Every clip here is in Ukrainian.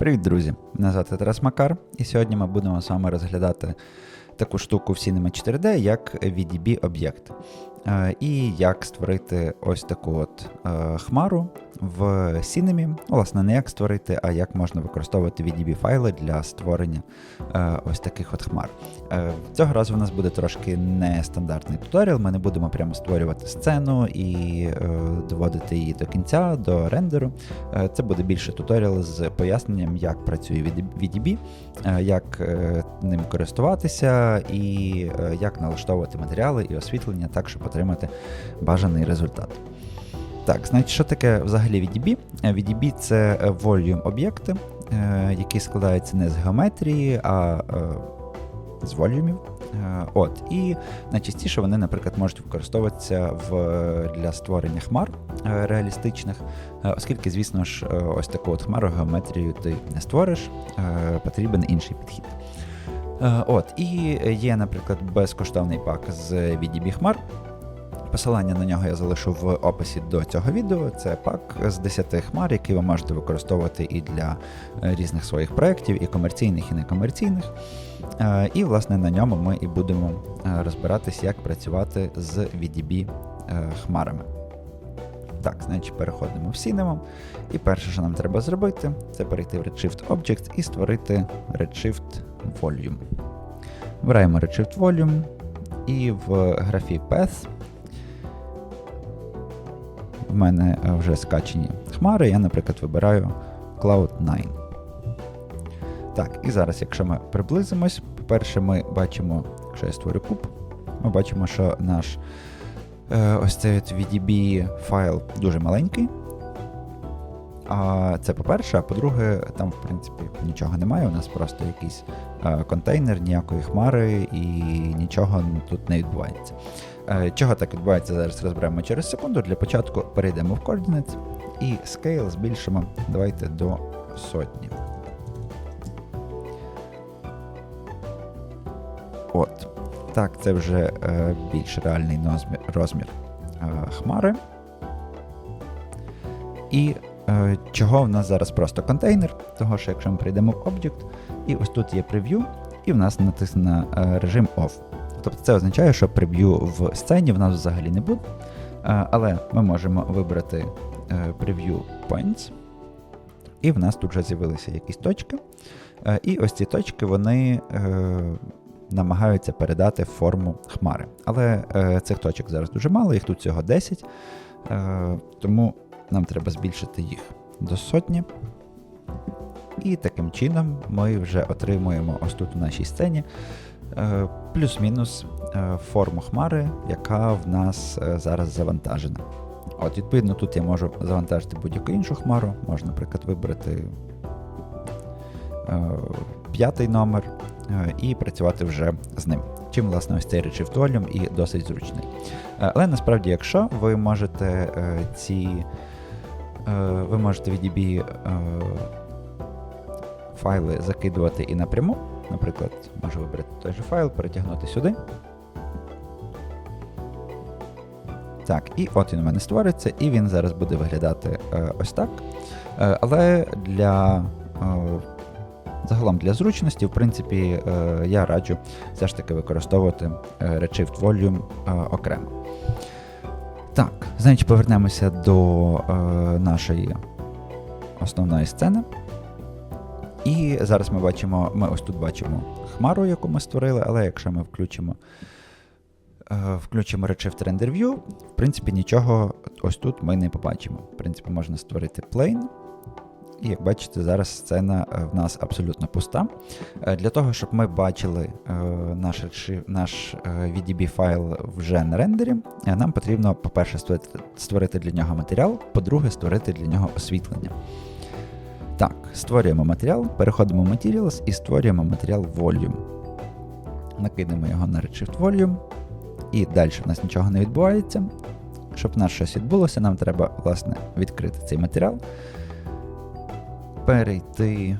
Привіт, друзі! Мене звати Тарас Макар, і сьогодні ми будемо з вами розглядати таку штуку в Cinema 4D, як VDB об'єкт. Е, І як створити ось таку от е, хмару в Cinema. Власне, не як створити, а як можна використовувати VDB файли для створення е, ось таких от хмар. Цього разу у нас буде трошки нестандартний туторіал. Ми не будемо прямо створювати сцену і доводити її до кінця, до рендеру. Це буде більше туторіал з поясненням, як працює VDB, е, як е, ним користуватися і е, як налаштовувати матеріали і освітлення так, щоб отримати бажаний результат. Так, значить, що таке взагалі VDB? VDB це volume об'єкти, які складаються не з геометрії, а з волюмів. Е, От, і найчастіше вони, наприклад, можуть використовуватися в, для створення хмар е, реалістичних, е, оскільки, звісно ж, ось таку от хмару геометрію ти не створиш, потрібен інший підхід. От, і є, наприклад, безкоштовний пак з VDB хмар. Посилання на нього я залишу в описі до цього відео. Це пак з 10 хмар, який ви можете використовувати і для різних своїх проєктів, і комерційних, і некомерційних. Е, І, власне, на ньому ми і будемо е, розбиратись, як працювати з VDB е, хмарами. Так, значить, переходимо в Cinema. І перше, що нам треба зробити, це перейти в Redshift Objects і створити Redshift Volume. Вибираємо Redshift Volume і в графі Path в мене вже скачені хмари, я, наприклад, вибираю Cloud9. Так, і зараз, якщо ми приблизимось, по-перше, ми бачимо, якщо я створю куб, ми бачимо, що наш е, ось цей VDB файл дуже маленький. А це по-перше, а по-друге, там, в принципі, нічого немає. У нас просто якийсь е, контейнер, ніякої хмари і нічого тут не відбувається. Е, чого так відбувається, зараз розберемо через секунду. Для початку перейдемо в Coordinates і scale збільшимо. Давайте до сотні. От. Так, це вже е, більш реальний нозмір, розмір е, хмари. І е, чого в нас зараз просто контейнер, того що якщо ми прийдемо в Object, і ось тут є прев'ю, і в нас натиснено е, режим Off. Тобто це означає, що прев'ю в сцені в нас взагалі не буде. Е, але ми можемо вибрати е, Preview Points, і в нас тут вже з'явилися якісь точки. Е, І ось ці точки вони е, намагаються передати форму хмари. Але е, цих точок зараз дуже мало, їх тут всього 10. Е, Тому нам треба збільшити їх до сотні. І таким чином ми вже отримуємо ось тут у нашій сцені е, плюс-мінус е, форму хмари, яка в нас е, зараз завантажена. От, відповідно, тут я можу завантажити будь-яку іншу хмару. Можна, наприклад, вибрати е, п'ятий номер і працювати вже з ним. Чим, власне, ось цей Redshift Volume і досить зручний. Е, але насправді, якщо ви можете е, ці. е, Ви можете VDB е, файли закидувати і напряму. Наприклад, можу вибрати той же файл, перетягнути сюди. Так, і от він у мене створиться, і він зараз буде виглядати е, ось так. Е, але для е, загалом для зручності, в принципі, е, я раджу все ж таки використовувати е, Redshift Volume е, окремо. Так, значить, повернемося до е, нашої основної сцени. І зараз ми бачимо, ми ось тут бачимо хмару, яку ми створили, але якщо ми включимо, е, включимо Redshift Render View, в принципі, нічого ось тут ми не побачимо. В принципі, можна створити plane. І як бачите, зараз сцена е, в нас абсолютно пуста. Е, Для того, щоб ми бачили е, наш, наш VDB файл вже на рендері, нам потрібно, по-перше, створити, для нього матеріал, по-друге, створити для нього освітлення. Так, створюємо матеріал, переходимо в Materials і створюємо матеріал Volume. Накидаємо його на Redshift Volume. І далі в нас нічого не відбувається. Щоб в нас щось відбулося, нам треба, власне, відкрити цей матеріал. Перейти.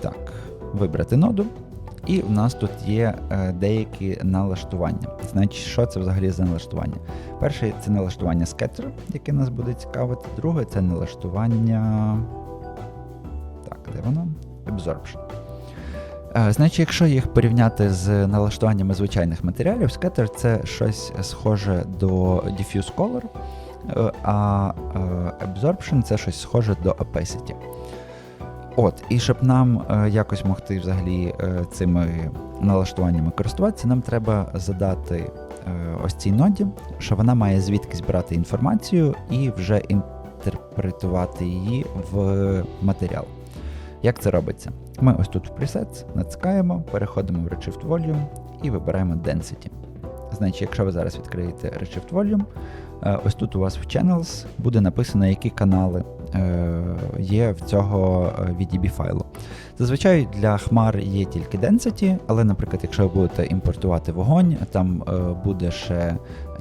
Так, вибрати ноду. І в нас тут є е, деякі налаштування. Значить, що це взагалі за налаштування? Перше це налаштування скеттера, яке нас буде цікавити. Друге це налаштування. Так, де воно? Absorption. Е, Значить, якщо їх порівняти з налаштуваннями звичайних матеріалів, Scatter це щось схоже до Diffuse Color, е, а Absorption це щось схоже до Opacity. От, і щоб нам е, якось могти взагалі е, цими налаштуваннями користуватися, нам треба задати е, ось цій ноді, що вона має звідкись брати інформацію і вже інтерпретувати її в матеріал. Як це робиться? Ми ось тут в Presets натискаємо, переходимо в Redshift Volume і вибираємо Density. Значить, якщо ви зараз відкриєте Redshift Volume, е, ось тут у вас в Channels буде написано, які канали є в цього е, VDB файлу. Зазвичай для хмар є тільки Density, але, наприклад, якщо ви будете імпортувати вогонь, там е, буде ще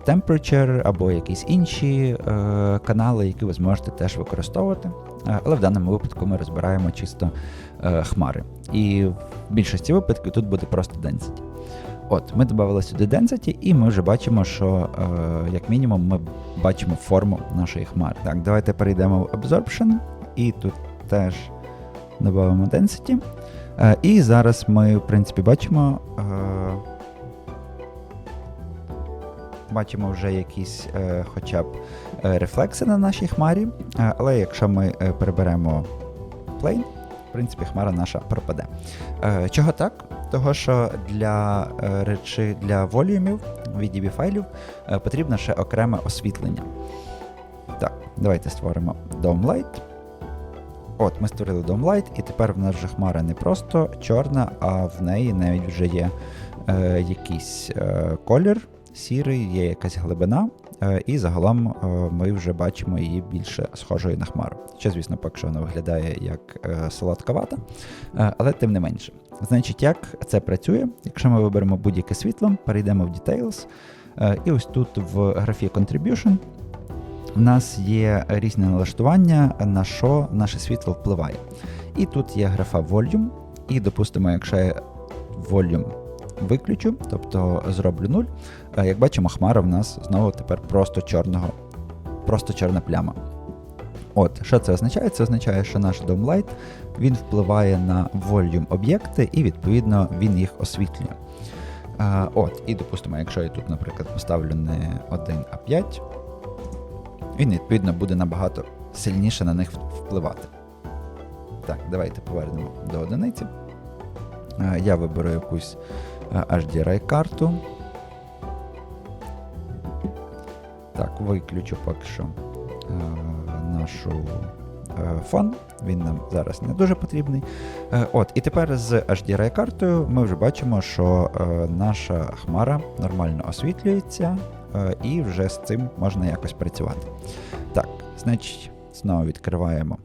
Temperature або якісь інші е, канали, які ви зможете теж використовувати. Е, але в даному випадку ми розбираємо чисто е, хмари. І в більшості випадків тут буде просто Density. От, ми додали сюди Density, і ми вже бачимо, що е, як мінімум ми бачимо форму нашої хмари. Так, давайте перейдемо в Absorption, і тут теж додамо Density. Е, і зараз ми, в принципі, бачимо. Е, Бачимо вже якісь е, хоча б е, рефлекси на нашій хмарі, е, але якщо ми е, переберемо plane, в принципі, хмара наша пропаде. Е, чого так? Того, що для е, речі для волюмів VDB файлів е, потрібно ще окреме освітлення. Так, давайте створимо Dome Light. От, ми створили Dome Light, і тепер в нас вже хмара не просто чорна, а в неї навіть вже є е, якийсь е, колір сірий, є якась глибина, і загалом е, ми вже бачимо її більше схожою на хмару. Ще, звісно, поки що вона виглядає як е, солодковата, е, але тим не менше. Значить, як це працює? Якщо ми виберемо будь-яке світло, перейдемо в Details, е, і ось тут в графі Contribution у нас є різні налаштування, на що наше світло впливає. І тут є графа Volume, і, допустимо, якщо Volume виключу, тобто зроблю 0, е, як бачимо, хмара в нас знову тепер просто чорного, просто чорна пляма. От, що це означає? Це означає, що наш Light він впливає на volume об'єкти, і відповідно він їх освітлює. А, от, І допустимо, якщо я тут, наприклад, поставлю не 1, а 5, він відповідно буде набагато сильніше на них впливати. Так, давайте повернемо до одиниці. А, я виберу якусь HDRI карту. Так, виключу поки що е, нашу е, фон. Він нам зараз не дуже потрібний. Е, от, І тепер з HDRI картою ми вже бачимо, що наша хмара нормально освітлюється, і вже з цим можна якось працювати. Так, значить, знову відкриваємо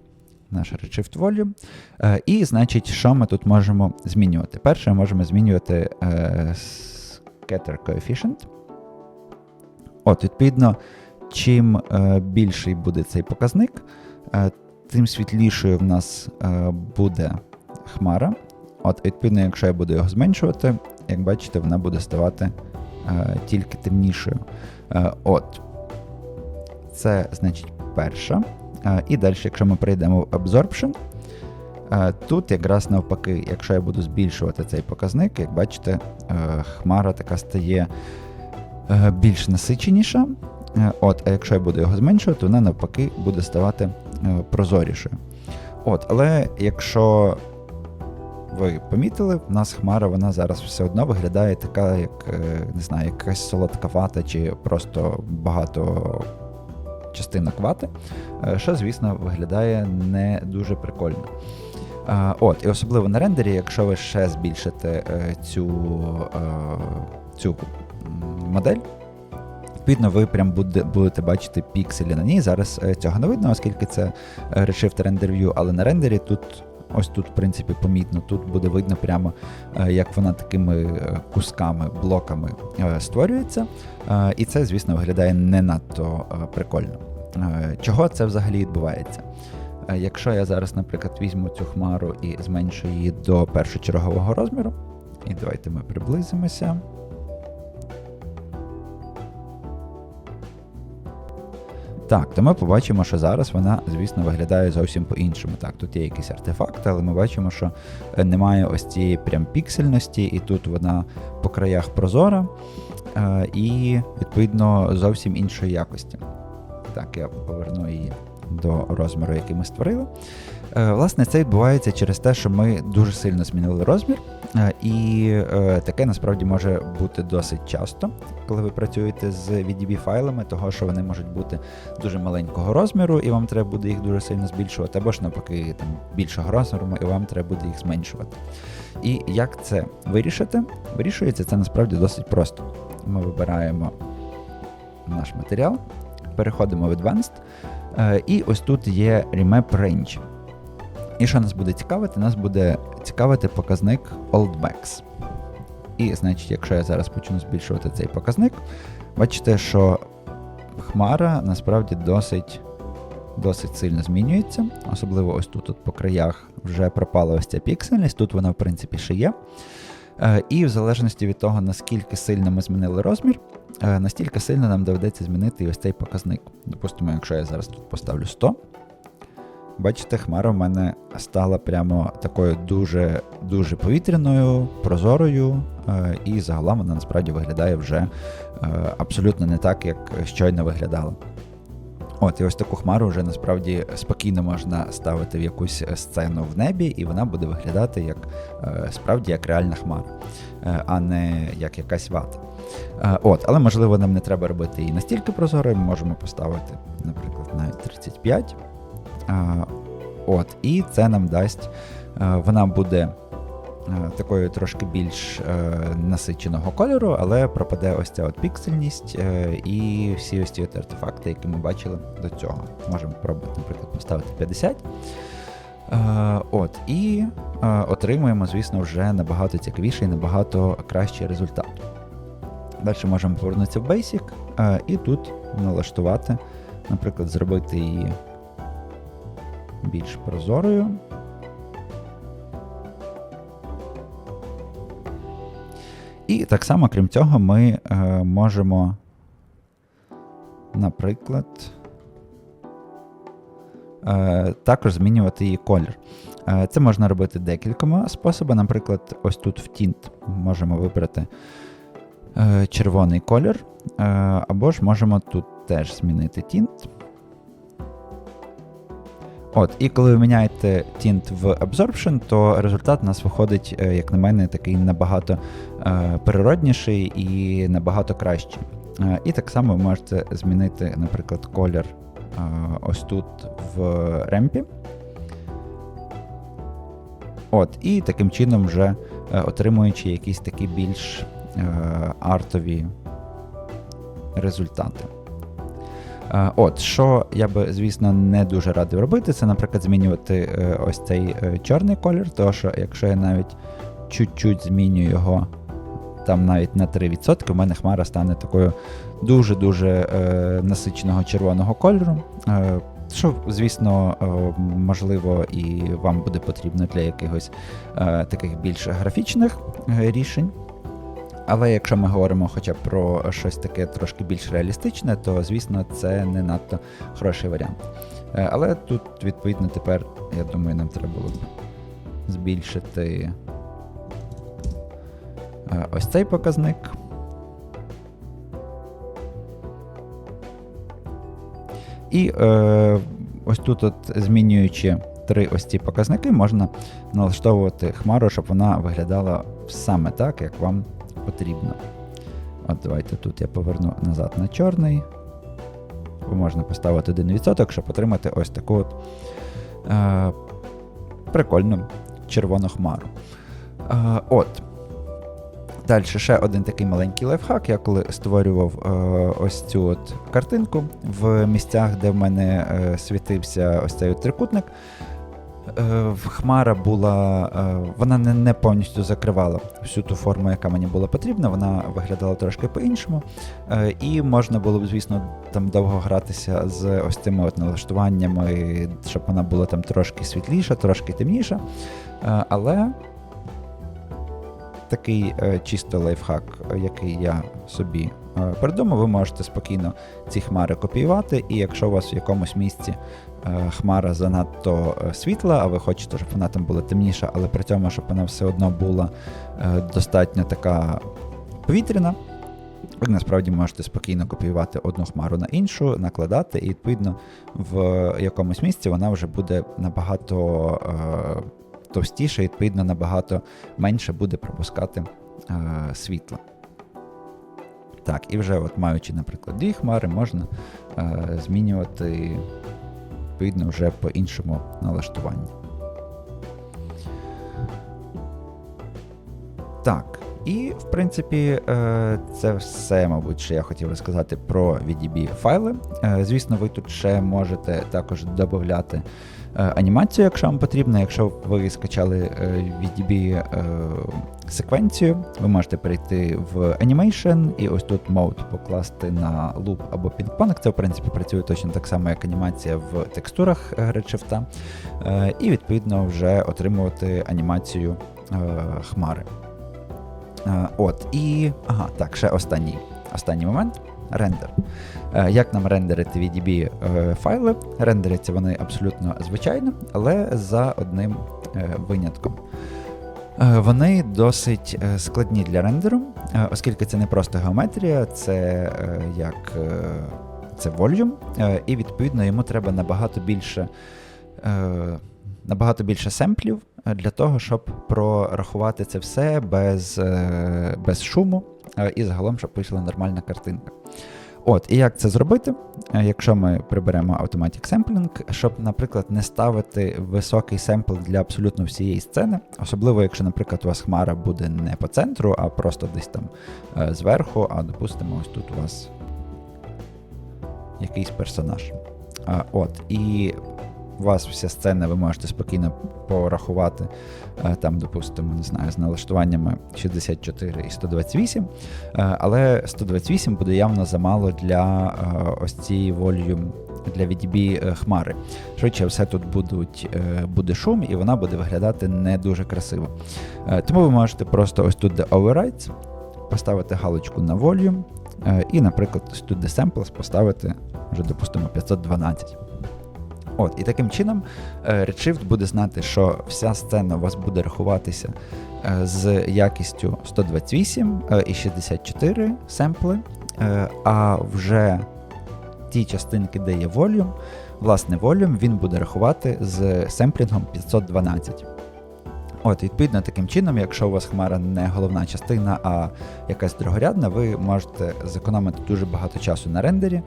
наш Redshift Volume. Е, і, значить, що ми тут можемо змінювати? Перше, ми можемо змінювати е, scatter coefficient. От, відповідно, чим е, більший буде цей показник, тим світлішою в нас буде хмара. От, відповідно, якщо я буду його зменшувати, як бачите, вона буде ставати тільки темнішою. От. Це значить перша. І далі, якщо ми перейдемо в Absorption, тут якраз навпаки, якщо я буду збільшувати цей показник, як бачите, е, хмара така стає е, більш насиченіша. Е, От, а якщо я буду його зменшувати, вона навпаки буде ставати прозорішою. От, Але якщо ви помітили, в нас хмара вона зараз все одно виглядає така, як не знаю, якась солодковата чи просто багато частинок вати, е, що, звісно, виглядає не дуже прикольно. От, І особливо на рендері, якщо ви ще збільшите е, цю, е, цю модель, відповідно, ви прям буде- будете бачити пікселі на ній. Зараз цього не видно, оскільки це Redshift Render View, але на рендері тут. Ось тут, в принципі, помітно, тут буде видно прямо, як вона такими кусками, блоками створюється. І це, звісно, виглядає не надто прикольно. Е, Чого це взагалі відбувається? Е, Якщо я зараз, наприклад, візьму цю хмару і зменшу її до першочергового розміру, і давайте ми приблизимося. Так, то ми побачимо, що зараз вона, звісно, виглядає зовсім по-іншому. Так, тут є якісь артефакти, але ми бачимо, що е, немає ось цієї прям піксельності, і тут вона по краях прозора і, відповідно, зовсім іншої якості. Так, я поверну її до розміру, який ми створили. Е, Власне, це відбувається через те, що ми дуже сильно змінили розмір, е, і е, таке насправді може бути досить часто, коли ви працюєте з VDB файлами, того що вони можуть бути дуже маленького розміру, і вам треба буде їх дуже сильно збільшувати, або ж навпаки там більшого розміру, і вам треба буде їх зменшувати. І як це вирішити? Вирішується це насправді досить просто. Ми вибираємо наш матеріал, переходимо в Advanced, е, і ось тут є Remap Range. І що нас буде цікавити? Нас буде цікавити показник Oldbacks. І, значить, якщо я зараз почну збільшувати цей показник, бачите, що хмара насправді досить, досить сильно змінюється. Особливо ось тут от по краях вже пропала ось ця піксельність, тут вона, в принципі, ще є. Е, І в залежності від того, наскільки сильно ми змінили розмір, настільки сильно нам доведеться змінити ось цей показник. Допустимо, якщо я зараз тут поставлю 100, бачите, хмара в мене стала прямо такою дуже дуже повітряною, прозорою, е, і загалом вона насправді виглядає вже е, абсолютно не так, як щойно виглядала. От, і ось таку хмару вже насправді спокійно можна ставити в якусь сцену в небі, і вона буде виглядати як е, справді як реальна хмара, е, а не як якась вата. Е, От, але можливо нам не треба робити її настільки прозорою, ми можемо поставити, наприклад, навіть 35. Е, От, і це нам дасть, е, вона буде такою трошки більш насиченого кольору, але пропаде ось ця от піксельність і всі ось ці от артефакти, які ми бачили до цього. Можемо пробувати, наприклад, поставити 50. Е, от, і отримуємо, звісно, вже набагато цікавіший, набагато кращий результат. Далі можемо повернутися в Basic е, і тут налаштувати, наприклад, зробити її більш прозорою. І так само, крім цього, ми е, можемо, наприклад, е, також змінювати її колір. Це можна робити декількома способами. Наприклад, ось тут в Tint можемо вибрати червоний колір, е, або ж можемо тут теж змінити Tint. От, і коли ви міняєте тінт в Absorption, то результат у нас виходить, е, як на мене, такий набагато е, природніший і набагато кращий. Е, і так само ви можете змінити, наприклад, колір е, ось тут в ремпі. От, і таким чином вже е, отримуючи якісь такі більш е, артові результати. Е, От, що я би, звісно, не дуже радив робити, це, наприклад, змінювати е, ось цей е, чорний колір, тому що якщо я навіть чуть-чуть зміню його там навіть на 3%, у мене хмара стане такою дуже-дуже е, насиченого червоного кольору. Е, що, звісно, е, можливо, і вам буде потрібно для якихось е, таких більш графічних е, рішень. Але якщо ми говоримо хоча б про щось таке трошки більш реалістичне, то звісно це не надто хороший варіант. Е, Але тут, відповідно, тепер, я думаю, нам треба було збільшити е, ось цей показник. І е, ось тут, от, змінюючи три ось ці показники, можна налаштовувати хмару, щоб вона виглядала саме так, як вам потрібно. От давайте тут я поверну назад на чорний. Можна поставити 1%, щоб отримати ось таку от, е, прикольну червону хмару. Е, от. Далі ще один такий маленький лайфхак. Я коли створював е, ось цю от картинку в місцях, де в мене е, світився ось цей от трикутник. Е, Хмара була, е, вона не, повністю закривала всю ту форму, яка мені була потрібна, вона виглядала трошки по-іншому. Е, І можна було б, звісно, там довго гратися з ось цими от налаштуваннями, щоб вона була там трошки світліша, трошки темніша. Але такий чисто лайфхак, який я собі е, передумав, ви можете спокійно ці хмари копіювати, і якщо у вас в якомусь місці е, хмара занадто е, світла, а ви хочете, щоб вона там була темніша, але при цьому, щоб вона все одно була достатньо така повітряна, ви насправді можете спокійно копіювати одну хмару на іншу, накладати, і відповідно в якомусь місці вона вже буде набагато е, товстіша, і відповідно набагато менше буде пропускати е, світла. Так, і вже от маючи, наприклад, дві хмари, можна е, змінювати відповідно вже по іншому налаштуванню. Так, і в принципі, е, це все, мабуть, що я хотів розказати про VDB файли. Е, Звісно, ви тут ще можете також додати е, анімацію, якщо вам потрібно. Якщо ви скачали VDB секвенцію, ви можете перейти в Animation і ось тут Mode покласти на loop або пінг-понг. Це, в принципі, працює точно так само, як анімація в текстурах Redshift. І відповідно вже отримувати анімацію хмари. Е, От, і. Ага, так, ще останній останній момент. Рендер. Е, Як нам рендерити VDB е, файли? Рендеряться вони абсолютно звичайно, але за одним винятком. Вони досить складні для рендеру, оскільки це не просто геометрія, це як це volume, і відповідно йому треба набагато більше. Набагато більше семплів для того, щоб прорахувати це все без, е, без шуму е, і загалом, щоб вийшла нормальна картинка. От, і як це зробити, Е, якщо ми приберемо Automatic Sampling, щоб, наприклад, не ставити високий семпл для абсолютно всієї сцени, особливо, якщо, наприклад, у вас хмара буде не по центру, а просто десь там зверху, а допустимо, ось тут у вас якийсь персонаж. От, і у вас вся сцена, ви можете спокійно порахувати, е, там, допустимо, не знаю, з налаштуваннями 64 і 128, е, але 128 буде явно замало для е, ось цієї volume для VDB хмари. Швидше все тут будуть, буде шум, і вона буде виглядати не дуже красиво. Тому ви можете просто ось тут, де Overrides, поставити галочку на volume, і, наприклад, тут, де Samples, поставити вже, допустимо, 512. От, і таким чином е, Redshift буде знати, що вся сцена у вас буде рахуватися е, з якістю 128 е, і 64 семпли, а вже ті частинки, де є волюм, власне, volume він буде рахувати з семплінгом 512. От, відповідно, таким чином, якщо у вас хмара не головна частина, а якась другорядна, ви можете зекономити дуже багато часу на рендері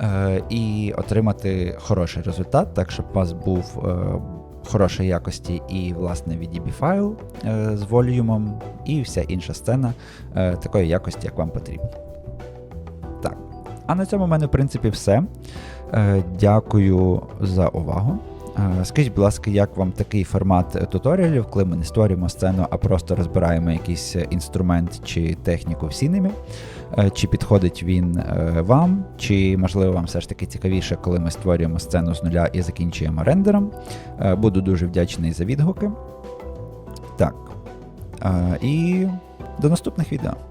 е, і отримати хороший результат, так щоб у вас був е, хорошої якості і власне VDB файл е, з волюмом, і вся інша сцена е, такої якості, як вам потрібно. Так. А на цьому в мене, в принципі, все. Е, дякую за увагу. Скажіть, будь ласка, як вам такий формат е, туторіалів, коли ми не створюємо сцену, а просто розбираємо якийсь е, інструмент чи техніку в сінемі? Е, Чи підходить він вам, чи можливо вам все ж таки цікавіше, коли ми створюємо сцену з нуля і закінчуємо рендером? Буду дуже вдячний за відгуки. Так. І до наступних відео.